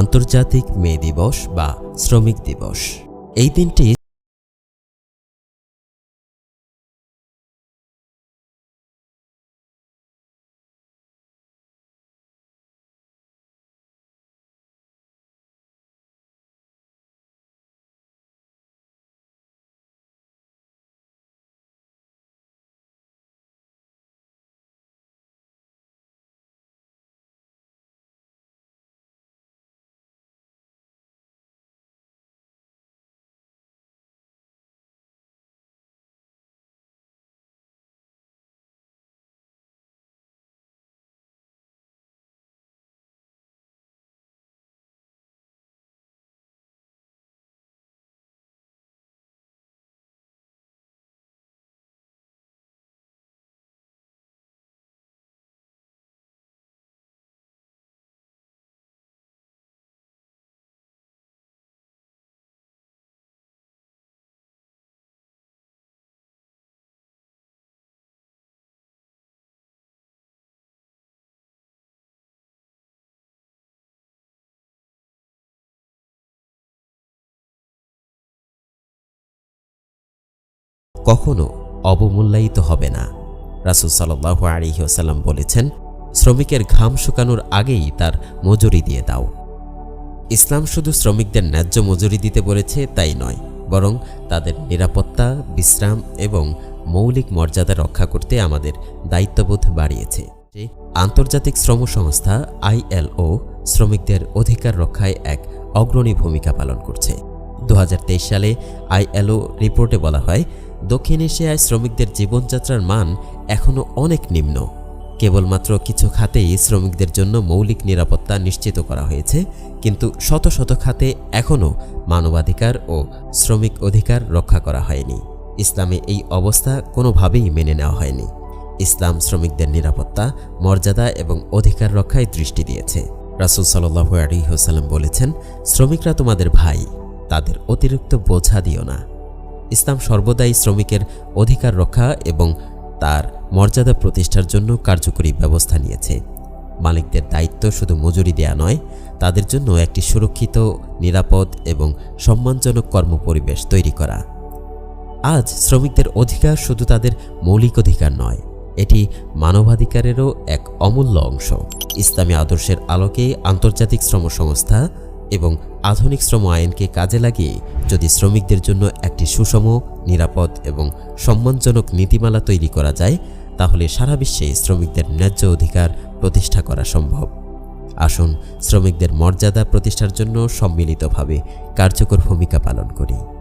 আন্তর্জাতিক মে দিবস বা শ্রমিক দিবস। এই দিনটি কখনো অবমূল্যায়িত হবে না। রাসুল সাল্লাহ আলিহাসাল্লাম বলেছেন, শ্রমিকের ঘাম শুকানোর আগেই তার মজুরি দিয়ে দাও। ইসলাম শুধু শ্রমিকদের ন্যায্য মজুরি দিতে বলেছে তাই নয়, বরং তাদের নিরাপত্তা, বিশ্রাম এবং মৌলিক মর্যাদা রক্ষা করতে আমাদের দায়িত্ববোধ বাড়িয়েছে। আন্তর্জাতিক শ্রম সংস্থা আইএলও শ্রমিকদের অধিকার রক্ষায় এক অগ্রণী ভূমিকা পালন করছে। দু হাজার তেইশ সালে আইএলও রিপোর্টে বলা হয় দক্ষিণ এশিয়ায় শ্রমিকদের জীবনযাত্রার মান এখনও অনেক নিম্ন। কেবলমাত্র কিছু খাতেই শ্রমিকদের জন্য মৌলিক নিরাপত্তা নিশ্চিত করা হয়েছে, কিন্তু শত শত খাতে এখনও মানবাধিকার ও শ্রমিক অধিকার রক্ষা করা হয়নি। ইসলামে এই অবস্থা কোনোভাবেই মেনে নেওয়া হয়নি। ইসলাম শ্রমিকদের নিরাপত্তা, মর্যাদা এবং অধিকার রক্ষায় দৃষ্টি দিয়েছে। রাসুল সাল্লাহ আলিহাসাল্লাম বলেছেন, শ্রমিকরা তোমাদের ভাই, তাদের অতিরিক্ত বোঝা দিও না। ইসলাম সর্বদাই শ্রমিকের অধিকার রক্ষা এবং তার মর্যাদা প্রতিষ্ঠার জন্য কার্যকরী ব্যবস্থা নিয়েছে। মালিকদের দায়িত্ব শুধু মজুরি দেয়া নয়, তাদের জন্য একটি সুরক্ষিত, নিরাপদ এবং সম্মানজনক কর্মপরিবেশ তৈরি করা। আজ শ্রমিকদের অধিকার শুধু তাদের মৌলিক অধিকার নয়, এটি মানবাধিকারেরও এক অমূল্য অংশ। ইসলামী আদর্শের আলোকে আন্তর্জাতিক শ্রম সংস্থা এবং আধুনিক শ্রম আইনকে কাজে লাগিয়ে যদি শ্রমিকদের জন্য একটি সুষম, নিরাপদ এবং সম্মানজনক নীতিমালা তৈরি করা যায়, তাহলে সারা বিশ্বে শ্রমিকদের ন্যায্য অধিকার প্রতিষ্ঠা করা সম্ভব। আসুন শ্রমিকদের মর্যাদা প্রতিষ্ঠার জন্য সম্মিলিতভাবে কার্যকর ভূমিকা পালন করি।